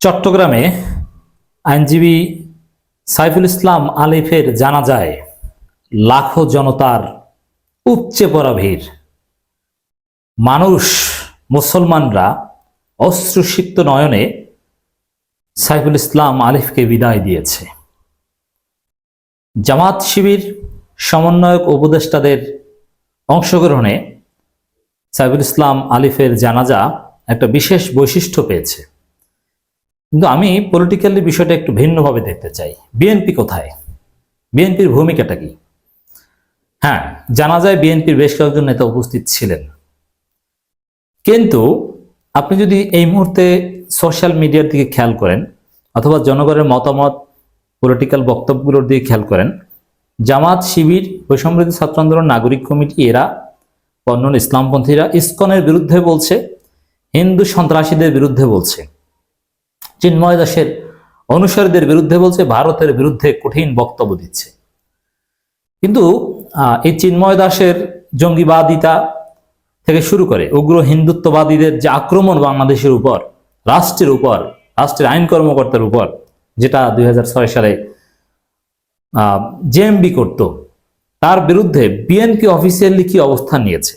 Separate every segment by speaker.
Speaker 1: চট্টগ্রামে আইনজীবী সাইফুল ইসলাম আলিফের জানা যায় লাখো জনতার উপচে পড়া ভিড়। মানুষ, মুসলমানরা অশ্রুসিক্ত নয়নে সাইফুল ইসলাম আলিফকে বিদায় দিয়েছে। জামাত শিবির সমন্বয়ক উপদেষ্টাদের অংশগ্রহণে সাইফুল ইসলাম আলিফের জানাজা একটা বিশেষ বৈশিষ্ট্য পেয়েছে। কিন্তু আমি পলিটিক্যালি বিষয়টা একটু ভিন্নভাবে দেখতে চাই। বিএনপি কোথায়? বিএনপির ভূমিকাটা কি? হ্যাঁ জানা যায় বিএনপির বেশ কয়েকজন নেতা উপস্থিত ছিলেন। কিন্তু আপনি যদি এই মুহূর্তে সোশ্যাল মিডিয়ার দিকে খেয়াল করেন, অথবা জনগণের মতামত পলিটিক্যাল বক্তব্যগুলোর দিকে খেয়াল করেন, জামাত, শিবির, বৈষম্যবিরোধী ছাত্র আন্দোলন, নাগরিক কমিটি, এরা অন্যান্য ইসলামপন্থীরা ইসকনের বিরুদ্ধে বলছে, হিন্দু সন্ত্রাসীদের বিরুদ্ধে বলছে। চিন্ময় দাসের অনুসারীদের বিরুদ্ধে বলছে, ভারতের বিরুদ্ধে কঠিন বক্তব্য দিচ্ছে। কিন্তু এই চিন্ময় দাসের জঙ্গিবাদিতা থেকে শুরু করে উগ্র হিন্দুত্ববাদীদের যে আক্রমণ বাংলাদেশের উপর, রাষ্ট্রের উপর, রাষ্ট্রের আইন কর্মকর্তার উপর, যেটা দুই হাজার ছয় সালে জেএমবি করত, তার বিরুদ্ধে বিএনপি অফিসিয়ালি কি অবস্থান নিয়েছে?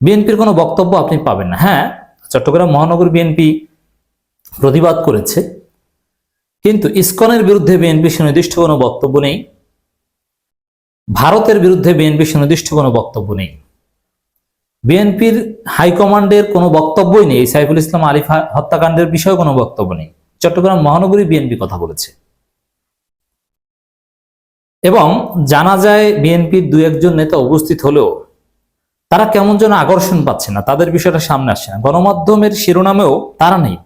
Speaker 1: বিএনপির কোনো বক্তব্য আপনি পাবেন না। হ্যাঁ চট্টগ্রাম মহানগর বিএনপি প্রতিবাদ করেছে। কিন্তু ইসকনের বিরুদ্ধে বিএনপি সুনির্দিষ্ট কোনো বক্তব্য নেই। ভারতের বিরুদ্ধে বিএনপি সুনির্দিষ্ট কোনো বক্তব্য নেই। বিএনপির হাইকমান্ডের কোনো বক্তব্যই নেই। সাইফুল ইসলাম আলিফ হত্যাকাণ্ডের বিষয়ে কোনো বক্তব্য নেই। চট্টগ্রাম মহানগরী বিএনপি কথা বলেছে। এবং জানা যায় বিএনপির দু একজন নেতা উপস্থিত হলেও তারা কেমন যেন আকর্ষণ পাচ্ছে না। তাদের বিষয়টা সামনে আসছে না। গণমাধ্যমের শিরোনামেও তারা নেই।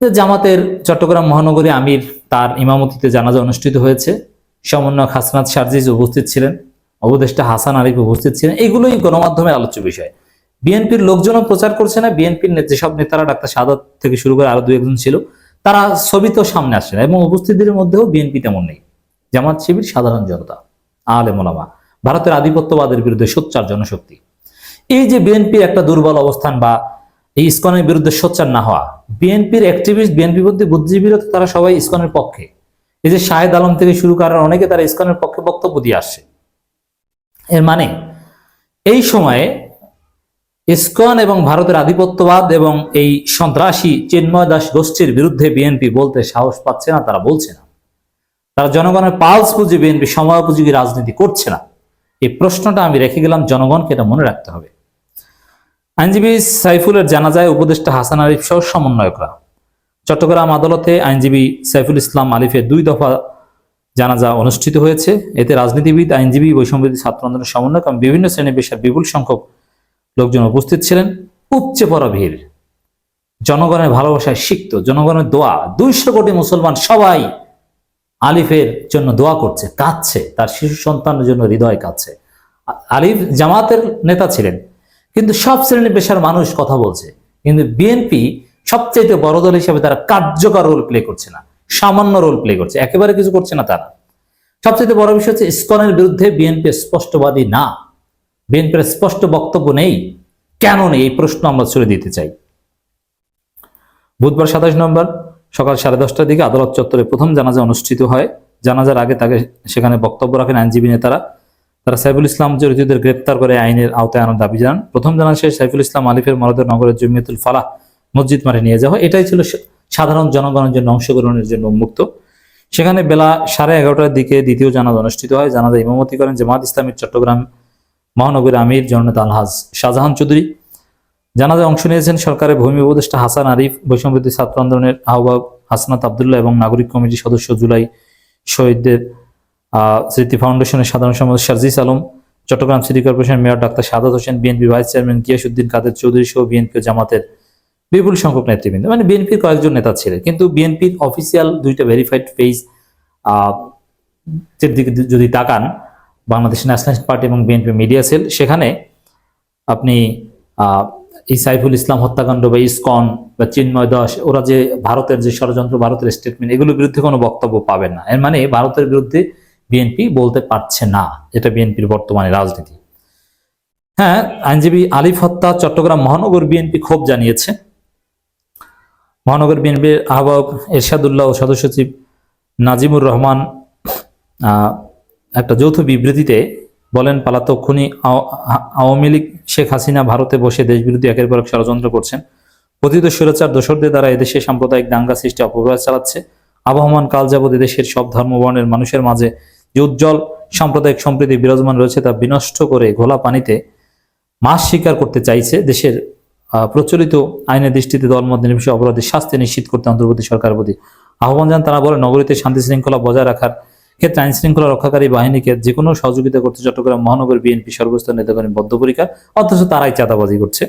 Speaker 1: জামাতের চট্টগ্রাম মহানগরী আমির তার ইমামতিতে জানাজা অনুষ্ঠিত হয়েছে। সমন্বয়ক হাসনাত সার্জিজ উপস্থিত ছিলেন, উপদেষ্টা হাসান আরিফ উপস্থিত ছিলেন। এগুলোই গণমাধ্যমের আলোচ্য বিষয়। বিএনপির লোকজনও প্রচার করছে না, বিএনপির যেসব নেতারা ডাক্তার সাদাত থেকে শুরু করে আরও দু একজন ছিল, তারা ছবি তো সামনে আসছে না এবং উপস্থিতির মধ্যেও বিএনপি তেমন নেই। জামাত শিবির সাধারণ জনতা আলে মোলামা ভারতের আধিপত্যবাদের বিরুদ্ধে সোচ্চার জনশক্তি। এই যে বিএনপির একটা দুর্বল অবস্থান বা এই ইসকনের বিরুদ্ধে সোচ্চার না হওয়া। বিএনপির অ্যাক্টিভিস্ট বিএনপি বলতে বুদ্ধিজীবীরা তারা সবাই ইসকনের পক্ষে। এই যে শাহেদ আলম থেকে শুরু করার অনেকে তারা ইসকনের পক্ষে বক্তব্য দিয়ে আসছে। এর মানে এই সময়ে ইসকন এবং ভারতের আধিপত্যবাদ এবং এই সন্ত্রাসী চিন্ময় দাস গোষ্ঠীর বিরুদ্ধে বিএনপি বলতে সাহস পাচ্ছে না, তারা বলছে না। তারা জনগণের পালস বুঝে বিএনপি সময়োপযোগী রাজনীতি করছে না। এই প্রশ্নটা আমি রেখে গেলাম জনগণকে এটা মনে রাখতে হবে। আইনজীবী সাইফুলের জানাজায় উপদেষ্টা হাসান আরিফ সহ সমন্বয়করা। চট্টগ্রাম আদালতে আইনজীবী সাইফুল ইসলাম আলিফের দুই দফা জানাজা অনুষ্ঠিত হয়েছে। এতে রাজনীতিবিদ, আইনজীবী বৈষম্যবিধি ছাত্র আন্দোলনের সমন্বয়ক এবং বিভিন্ন শ্রেণি পেশার বিপুল সংখ্যক লোকজন উপস্থিত ছিলেন। উপচে পড়া ভিড়। জনগণের ভালোবাসায় সিক্ত, জনগণের দোয়া। দুইশো কোটি মুসলমান সবাই আলিফের জন্য দোয়া করছে, কাঁদছে। তার শিশু সন্তানের জন্য হৃদয় কাঁদছে। আলিফ জামাতের নেতা ছিলেন। কিন্তু সব শ্রেণি পেশার মানুষ কথা বলছে। কিন্তু বিএনপি সবচেয়ে বড় দল হিসেবে তারা কার্যকর রোল প্লে করছে না। সামান্য রোল প্লে করছে। একেবারে কিছু করছে না তারা। সবচেয়ে বড় বিষয় হচ্ছে ইসকনের বিরুদ্ধে বিএনপি স্পষ্টবাদী না। বিএনপির স্পষ্ট বক্তব্য নেই। কেন নেই? এই প্রশ্ন আমরা ছুড়ে দিতে চাই। বুধবার সাতাশ নম্বর সকাল সাড়ে দশটার দিকে আদালত চত্বরে প্রথম জানাজা অনুষ্ঠিত হয়। জানাজার আগে তাকে সেখানে বক্তব্য রাখেন আইনজীবী নেতারা। তারা সাইফুল ইসলাম জড়িতদের গ্রেপ্তার করে আইনের আওতায় আনার দাবি জানান। প্রথম জানা শেষ সাইফুল ইসলাম আলিফের মরদের নগরের জমিয়তুল ফালাহ মসজিদ মাঠে নিয়ে যাওয়া। এটাই ছিল সাধারণ জনগণের জন্য অংশগ্রহণের জন্য উন্মুক্ত। সেখানে বেলা সাড়ে এগারোটার দিকে দ্বিতীয় জানাজা অনুষ্ঠিত হয়। জানাজা ইমামতি করেন জামাত ইসলামের চট্টগ্রাম মহানগরীর আমির জননেতা আলহাজ শাহজাহান চৌধুরী। জানাজায় অংশ নিয়েছেন সরকারের ভূমি উপদেষ্টা হাসান আরিফ বৈষম্যবিরোধী ছাত্র আন্দোলনের আহ্বায়ক হাসনাত আবদুল্লাহ এবং নাগরিক কমিটির সদস্য জুলাই শহীদদের স্মৃতি ফাউন্ডেশনের সাধারণ সম্পাদক Sarjis Alam, Chattogram city corporation mayor doctor Sadat Hossain, BNP vice chairman Giasuddin Quader Chowdhury সহ বিএনপি জামাতের বিপুল সংখ্যক নেতৃবৃন্দ। মানে বিএনপির কয়েকজন নেতা ছিলেন, কিন্তু বিএনপির অফিসিয়াল দুইটা ভেরিফাইড পেজ দিকে যদি তাকান, বাংলাদেশ ন্যাশনাল পার্টি এবং বিএনপি মিডিয়া সেল সেখানে আপনি এই সাইফুল ইসলাম হত্যাকাণ্ড বা ইসকন বা চিন্ময় দাস, ওরা যে ভারতের যে ষড়যন্ত্র, ভারতের স্টেটমেন্ট এগুলোর বিরুদ্ধে কোনো বক্তব্য পাবেন না। এর মানে ভারতের বিরুদ্ধে বিএনপি বলতে পারছে না। এটা বিএনপির বর্তমানে রাজনীতি। হ্যাঁ আইনজীবী আলিফ হত্যা চট্টগ্রাম মহানগর বিএনপি ক্ষোভ জানিয়েছে। মহানগর বিএনপির আহ্বায়ক এরশাদুল্লাহ ও সদস্য সচিব নাজিমুর রহমান একটা যৌথ বিবৃতিতে বলেন, পালাতক খুনি আওয়ামী লীগ, শেখ হাসিনা ভারতে বসে দেশবিরোধী একের পর এক ষড়যন্ত্র করছেন। কথিত স্বৈরাচার দোসরদের দ্বারা এদেশে সাম্প্রদায়িক দাঙ্গা সৃষ্টি অপপ্রয়াস চালাচ্ছে। আবহমান কাল যাবৎ এদেশের সব ধর্মবর্ণের মানুষের মাঝে যে উজ্জ্বল সাম্প্রদায়িক সম্প্রীতি বিরাজমান রয়েছে তা বিনষ্ট করে ঘোলা পানিতে মাছ শিকার করতে চাইছে দেশের প্রচলিত আইনের দৃষ্টিতে দলমত নির্বিশেষে অপরাধীর শাস্তি নিশ্চিত করতে অন্তর্বর্তী সরকারের প্রতি আহ্বান জানান। তারা বলে নগরীতে শান্তি শৃঙ্খলা বজায় রাখার ক্ষেত্রে আইন শৃঙ্খলা রক্ষাকারী বাহিনীকে যে কোনো সহযোগিতা করতে চট্টগ্রাম মহানগর বিএনপি সর্বস্তর নেতাকর্মী বদ্ধপরিকার, অথচ তারাই চাঁদাবাজি করছে।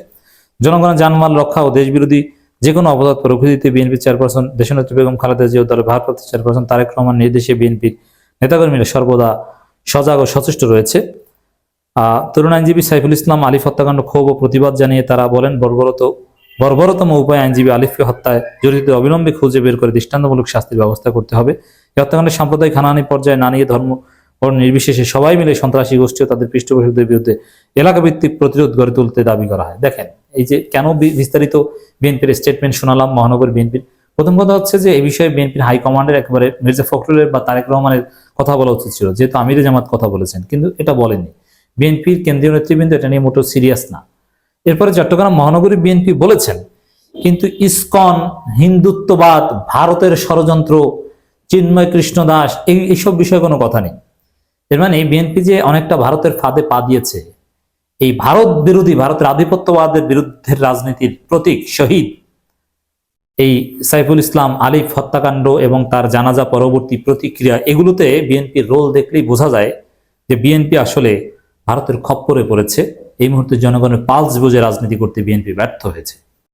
Speaker 1: জনগণের জানমাল রক্ষা ও দেশবিরোধী যে কোনো অপরাধ প্রকৃতিতে বিএনপি চেয়ারপারসন দেশনেত্রী বেগম খালেদা জিয়া দলের ভারপ্রাপ্ত চেয়ারপারসন তারেক রহমান নির্দেশে বিএনপির নেতাকর্মীরা সর্বদা সজাগ ও সচেষ্ট রয়েছে। তরুণ আইনজীবী সাইফুল ইসলাম, আলিফ হত্যাকাণ্ড ক্ষোভ ও প্রতিবাদ জানিয়ে তারা বলেন, বর্বরত, বর্বরতম উপায় আইনজীবী আলিফকে হত্যায় জড়িত অবিলম্বে খুঁজে বের করে দৃষ্টান্তমূলক শাস্তির ব্যবস্থা করতে হবে। এই হত্যাকাণ্ডের সাম্প্রদায়িক হানাহানি পর্যায়ে না নিয়ে ধর্ম নির্বিশেষে সবাই মিলে সন্ত্রাসী গোষ্ঠী ও তাদের পৃষ্ঠপোষকদের বিরুদ্ধে এলাকাভিত্তিক প্রতিরোধ গড়ে তুলতে দাবি করা হয়। দেখেন, এই যে কেন বিস্তারিত বিএনপির স্টেটমেন্ট শোনালাম, মহানগর বিএনপির প্রথম কথা হচ্ছে যে এই বিষয়ে বিএনপির হাইকমান্ডের একেবারে মির্জা ফখরুলের বা তারেক রহমানের কথা বলা উচিত ছিল, যেহেতু আমিরে জামাত কথা বলেছেন, কিন্তু এটা বলেনি বিএনপির কেন্দ্রীয় নেতৃবৃন্দ এটা নিয়ে মোটেও সিরিয়াস না। এরপরে চট্টগ্রাম মহানগরী বিএনপি বলেছেন, কিন্তু ইসকন, হিন্দুত্ববাদ, ভারতের ষড়যন্ত্র, চিন্ময় কৃষ্ণ দাস, এই এইসব বিষয়ে কোনো কথা নেই। এর মানে বিএনপি যে অনেকটা ভারতের ফাঁদে পা দিয়েছে, এই ভারত বিরোধী, ভারতের আধিপত্যবাদের বিরুদ্ধের রাজনীতির প্রতীক, শহীদ এই সাইফুল ইসলাম আলিফ হত্যাকাণ্ড এবং তার জানাজা পরবর্তী প্রতিক্রিয়া এগুলোতে বিএনপির রোল দেখলেই বোঝা যায় যে বিএনপি আসলে ভারতের খপ্পরে পড়েছে। এই মুহূর্তে জনগণের পালস বুঝে রাজনীতি করতে বিএনপি ব্যর্থ হয়েছে।